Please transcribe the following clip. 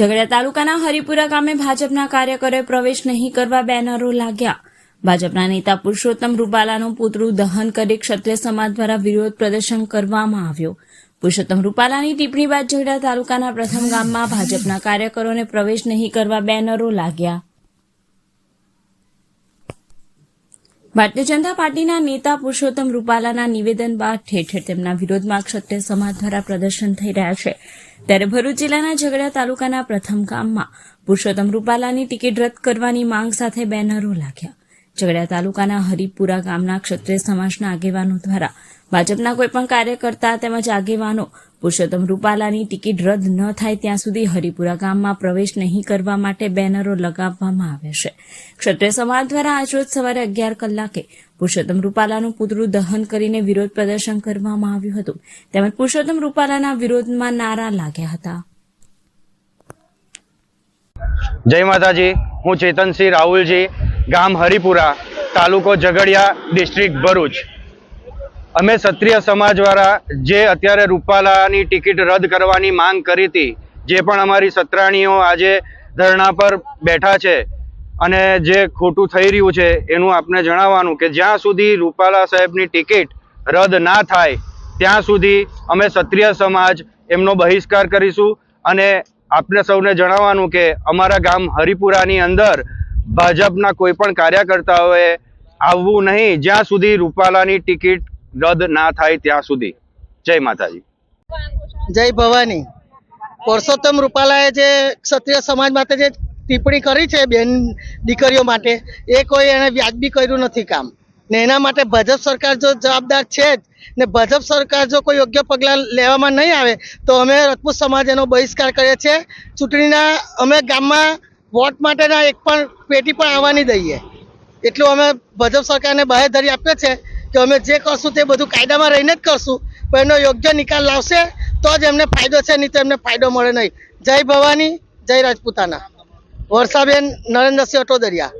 ઝઘડિયા તાલુકાના હરિપુરા ગામે ભાજપના કાર્યકરોએ પ્રવેશ નહીં કરવા બેનરો લાગ્યા. ભાજપના નેતા પુરુષોત્તમ રૂપાલાનું પુતળું દહન કરી ક્ષત્રિય સમાજ દ્વારા વિરોધ પ્રદર્શન કરવામાં આવ્યો. પુરુષોત્તમ રૂપાલાની ટિપ્પણી બાદ ઝઘડિયા તાલુકાના પ્રથમ ગામમાં ભાજપના કાર્યકરોને પ્રવેશ નહીં કરવા બેનરો લાગ્યા. ભારતીય જનતા પાર્ટીના નેતા પુરુષોત્તમ રૂપાલાના નિવેદન બાદ ઠેર ઠેર તેમના વિરોધમાં ક્ષત્રિય સમાજ દ્વારા પ્રદર્શન થઈ રહ્યા છે. ત્યારે ભરૂચ જિલ્લાના ઝઘડા તાલુકાના પ્રથમ ગામમાં પુરુષોત્તમ રૂપાલાની ટિકિટ રદ કરવાની માંગ સાથે બેનરો લાગ્યા. ઝઘડિયા તાલુકાના હરિપુરા ગામના ક્ષત્રિય સમાજના આગેવાનો દ્વારા ભાજપના કોઈપણ કાર્યકર્તા તેમજ આગેવાનો પુરુષોત્તમ રૂપાલાની ટિકિટ રદ ન થાય ત્યાં સુધી હરિપુરા ગામમાં પ્રવેશ નહીં કરવા માટે બેનરો લગાવવામાં આવે છે. ક્ષત્રિય સમાજ દ્વારા આજરોજ સવારે અગિયાર કલાકે પુરુષોત્તમ રૂપાલાનું પુતળું દહન કરીને વિરોધ પ્રદર્શન કરવામાં આવ્યું હતું. તેમજ પુરુષોત્તમ રૂપાલાના વિરોધમાં નારા લાગ્યા હતા. જય માતાજી, હું ચેતનસિંહ રાહુલજી. ગામ હરિપુરા, તાલુકો ઝઘડિયા ડિસ્ટ્રિક્ટ ભરૂચ. અમે ક્ષત્રિય સમાજવાળા જે અત્યારે રૂપાલાની ટિકિટ રદ કરવાની માંગ કરી હતી, જે પણ અમારી સત્રાણીઓ આજે ધરણા પર બેઠા છે અને જે ખોટું થઈ રહ્યું છે એનું આપને જણાવવાનું કે જ્યાં સુધી રૂપાલા સાહેબની ટિકિટ રદ ના થાય, ત્યાં સુધી અમે ક્ષત્રિય સમાજ એમનો બહિષ્કાર કરીશું અને આપને સૌને જણાવવાનું કે અમારા ગામ હરિપુરાની અંદર ભાજપના કોઈ પણ કાર્યકર્તાઓએ આવવું નહીં. જ્યાં સુધી રૂપાલાની ટિકિટ રદ ના થાય ત્યાં સુધી. જય માતાજી. જય ભવાની. પુરુષોત્તમ રૂપાલાએ જે ક્ષત્રિય સમાજ માટે જે ટિપ્પણી કરી છે બેન દીકરીઓ માટે, એ કોઈ એને વ્યાજબી કર્યું નથી કામ. ને એના માટે ભાજપ સરકાર જો જવાબદાર છે જ. ને ભાજપ સરકાર જો કોઈ યોગ્ય પગલાં લેવામાં નહીં આવે, તો અમે રજપૂત સમાજ એનો બહિષ્કાર કરીએ છીએ. ચૂંટણીના અમે ગામમાં વોટ માટેના એક પણ પેટી પણ આવવાની દઈએ. એટલું અમે ભાજપ સરકારને બાહેધરી આપીએ છે કે અમે જે કરશું તે બધું કાયદામાં રહીને જ કરશું. પણ એનો યોગ્ય નિકાલ લાવશે તો જ એમને ફાયદો છે, નહીં તો એમને ફાયદો મળે નહીં. જય ભવાની, જય રાજપૂતાના. વર્ષાબેન, નરેન્દ્રસિંહ અટોદરિયા.